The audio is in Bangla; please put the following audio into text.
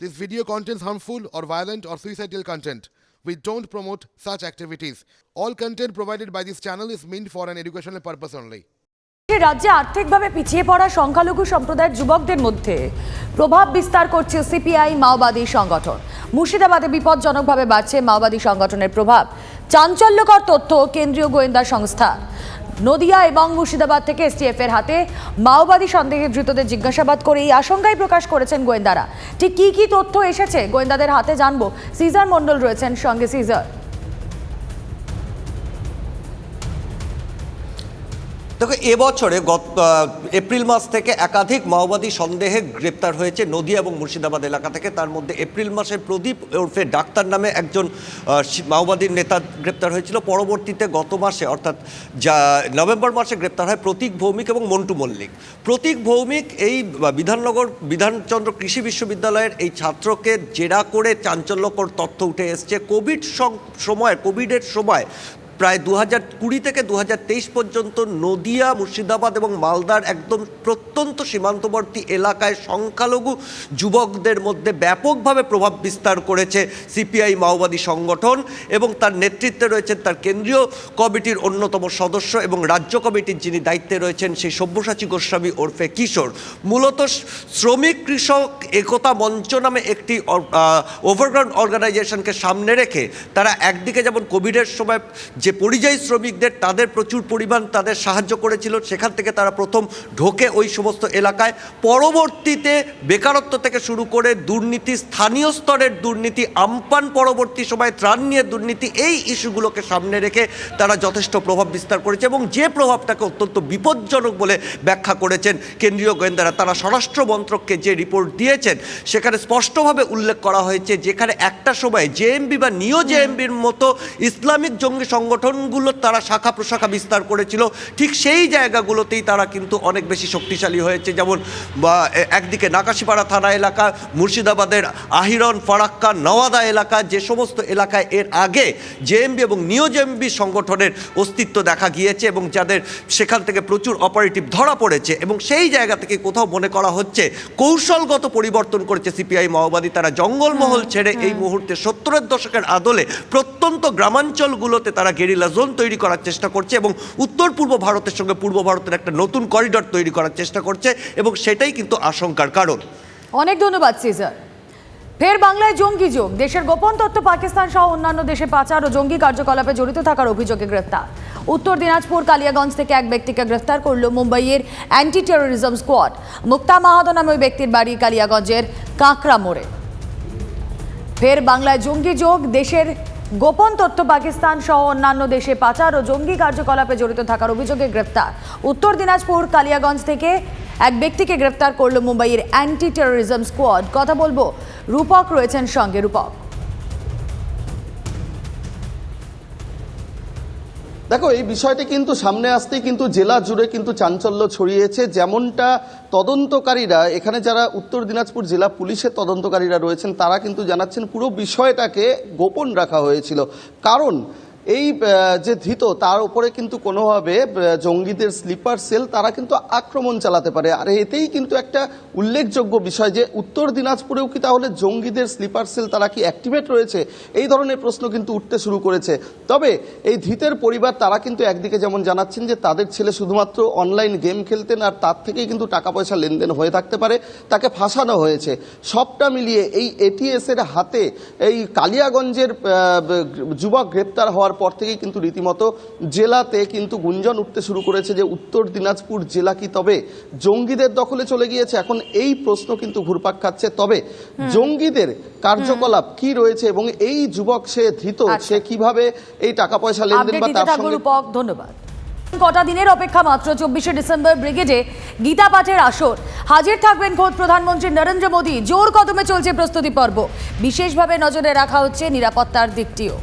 This video contains harmful or violent or suicidal content. We don't promote such activities. All content provided by this channel is meant for an educational purpose only. রাজ্যে আর্থিকভাবে পিছিয়ে পড়া সংখ্যালঘু সম্প্রদায়ের যুবকদের মধ্যে প্রভাব বিস্তার করছে সিপিআই মাওবাদী সংগঠন মুর্শিদাবাদে বিপজ্জনকভাবে বাড়ছে মাওবাদী সংগঠনের প্রভাব চাঞ্চল্যকর তথ্য কেন্দ্রীয় গোয়েন্দা সংস্থা নদিয়া এবং মুর্শিদাবাদ থেকে এসটিএফ এর হাতে মাওবাদী সন্দেহে ধৃতদের জিজ্ঞাসাবাদ করে এই আশঙ্কাই প্রকাশ করেছেন গোয়েন্দারা। ঠিক কি কি তথ্য এসেছে? গোয়েন্দাদের হাতে জানব। সিজার মণ্ডল রয়েছেন সঙ্গে সিজার। দেখো, এবছরে গত এপ্রিল মাস থেকে একাধিক মাওবাদী সন্দেহে গ্রেপ্তার হয়েছে নদিয়া এবং মুর্শিদাবাদ এলাকা থেকে। তার মধ্যে এপ্রিল মাসে প্রদীপ ওরফে ডাক্তার নামে একজন মাওবাদীর নেতা গ্রেপ্তার হয়েছিল। পরবর্তীতে গত মাসে, অর্থাৎ যা, নভেম্বর মাসে গ্রেপ্তার হয় প্রতীক ভৌমিক এবং মন্টু মল্লিক। প্রতীক ভৌমিক এই বিধাননগর, বিধানচন্দ্র কৃষি বিশ্ববিদ্যালয়ের এই ছাত্রকে জেরা করে চাঞ্চল্যকর তথ্য উঠে এসছে। কোভিড সময়, কোভিডের সময় প্রায় দু হাজার কুড়ি থেকে দু হাজার তেইশ পর্যন্ত নদিয়া, মুর্শিদাবাদ এবং মালদার একদম প্রত্যন্ত সীমান্তবর্তী এলাকায় সংখ্যালঘু যুবকদের মধ্যে ব্যাপকভাবে প্রভাব বিস্তার করেছে সিপিআই মাওবাদী সংগঠন এবং তার নেতৃত্বে রয়েছেন তার কেন্দ্রীয় কমিটির অন্যতম সদস্য এবং রাজ্য কমিটির যিনি দায়িত্বে রয়েছেন সেই সব্যসাচী গোস্বামী ওরফে কিশোর। মূলত শ্রমিক কৃষক একতা মঞ্চ নামে একটি ওভারগ্রাউন্ড অর্গানাইজেশনকে সামনে রেখে তারা একদিকে যেমন কোভিডের সময় যে পরিযায়ী শ্রমিকদের তাদের প্রচুর পরিমাণ তাদের সাহায্য করেছিল, সেখান থেকে তারা প্রথম ঢোকে ওই সমস্ত এলাকায়। পরবর্তীতে বেকারত্ব থেকে শুরু করে দুর্নীতি, স্থানীয় স্তরের দুর্নীতি, আমপান পরবর্তী সময় ত্রাণ নিয়ে দুর্নীতি, এই ইস্যুগুলোকে সামনে রেখে তারা যথেষ্ট প্রভাব বিস্তার করেছে এবং যে প্রভাবটাকে অত্যন্ত বিপজ্জনক বলে ব্যাখ্যা করেছেন কেন্দ্রীয় গোয়েন্দারা, তারা স্বরাষ্ট্র মন্ত্রককে যে রিপোর্ট দিয়েছেন, সেখানে স্পষ্টভাবে উল্লেখ করা হয়েছে যেখানে একটা সময় জেএমবি বা নিও জেএমবির মতো ইসলামিক জঙ্গি সংগঠনগুলো তারা শাখা প্রশাখা বিস্তার করেছিল। ঠিক সেই জায়গাগুলোতেই তারা কিন্তু অনেক বেশি শক্তিশালী হয়েছে। যেমন একদিকে নাকাশিপাড়া থানা এলাকা মুর্শিদাবাদের আহিরন ফারাক্কা নওয়াদা এলাকা যে সমস্ত এলাকায় এর আগে জেএমবি এবং নিও জেএমবি সংগঠনের অস্তিত্ব দেখা গিয়েছে এবং যাদের সেখান থেকে প্রচুর অপারেটিভ ধরা পড়েছে এবং সেই জায়গা থেকে কোথাও মনে করা হচ্ছে কৌশলগত পরিবর্তন করেছে সিপিআই মাওবাদী। তারা জঙ্গলমহল ছেড়ে এই মুহূর্তে সত্তরের দশকের আদলে প্রত্যন্ত গ্রামাঞ্চলগুলোতে তারা গেরিলা জোন তৈরি করার চেষ্টা করছে এবং উত্তর পূর্ব ভারতের সঙ্গে পূর্ব ভারতের একটা নতুন করিডর তৈরি করার চেষ্টা করছে এবং সেটাই কিন্তু আশঙ্কার কারণ। অনেক ধন্যবাদ সিজার ফের বাংলায় জঙ্গি যোগ দেশের গোপন তথ্য পাকিস্তান সহ অন্যান্য দেশে পাচার ও জঙ্গি কার্যকলাপে জড়িত থাকার অভিযোগে গ্রেফতার। উত্তর দিনাজপুর, কালিয়াগঞ্জ থেকে এক ব্যক্তিকে গ্রেফতার করল মুম্বাইয়ের anti terrorism squad. Mukta Mahato নামে ওই ব্যক্তির বাড়ি কালিয়াগঞ্জের কাঁকড়া মোড়ে। ফের বাংলায় জঙ্গি যোগ। দেশের গোপন তথ্য পাকিস্তান সহ অন্যান্য দেশে পাচার ও জঙ্গি কার্যকলাপে জড়িত থাকার অভিযোগে গ্রেপ্তার। উত্তর দিনাজপুর, কালিয়াগঞ্জ থেকে এক ব্যক্তিকে গ্রেপ্তার করল মুম্বাইয়ের অ্যান্টি টেরোরিজম স্কোয়াড। কথা বলব রূপক রয়েছেন সঙ্গে। রূপক। দেখো, এই বিষয়টি কিন্তু সামনে আসতেই কিন্তু জেলা জুড়ে কিন্তু চাঞ্চল্য ছড়িয়েছে। যেমনটা তদন্তকারীরা, এখানে যারা উত্তর দিনাজপুর জেলা পুলিশের তদন্তকারীরা রয়েছেন, তারা কিন্তু জানাচ্ছেন পুরো বিষয়টাকে গোপন রাখা হয়েছিল। কারণ এই যে ধৃত, তার উপরে কিন্তু কোনোভাবে জঙ্গিদের স্লিপার সেল তারা কিন্তু আক্রমণ চালাতে পারে। আর এতেই কিন্তু একটা উল্লেখযোগ্য বিষয় যে, উত্তর দিনাজপুরেও কি তাহলে জঙ্গিদের স্লিপার সেল তারা কি অ্যাক্টিভেট রয়েছে? এই ধরনের প্রশ্ন কিন্তু উঠতে শুরু করেছে। তবে এই ধৃতের পরিবার তারা কিন্তু একদিকে যেমন জানাচ্ছেন যে, তাদের ছেলে শুধুমাত্র অনলাইন গেম খেলতেন আর তার থেকেই কিন্তু টাকা পয়সা লেনদেন হয়ে থাকতে পারে, তাকে ফাঁসানো হয়েছে। সবটা মিলিয়ে এই এটিএসের হাতে এই কালিয়াগঞ্জের যুবক গ্রেপ্তার হওয়ার পর থেকেই কিন্তু রীতিমতো জেলাতে কিন্তু গুঞ্জন উঠতে শুরু করেছে যে উত্তর দিনাজপুর জেলা কি তবে জঙ্গিদের দখলে চলে গিয়েছে? এখন এই প্রশ্ন কিন্তু ঘুরপাক খাচ্ছে। তবে জঙ্গিদের কার্যকলাপ কি রয়েছে এবং এই যুবক সে ধৃত আচ্ছা। সে কীভাবে এই টাকা পয়সা লেনদেন বা তার সঙ্গে ধন্যবাদ। কটা দিনের অপেক্ষা মাত্র? চব্বিশে ডিসেম্বর ব্রিগেডে গীতা পাঠের আসর। হাজির থাকবেন খোদ প্রধানমন্ত্রী নরেন্দ্র মোদী। জোর কদমে চলছে প্রস্তুতি পর্ব। বিশেষভাবে নজরে রাখা হচ্ছে নিরাপত্তার দিকটিও।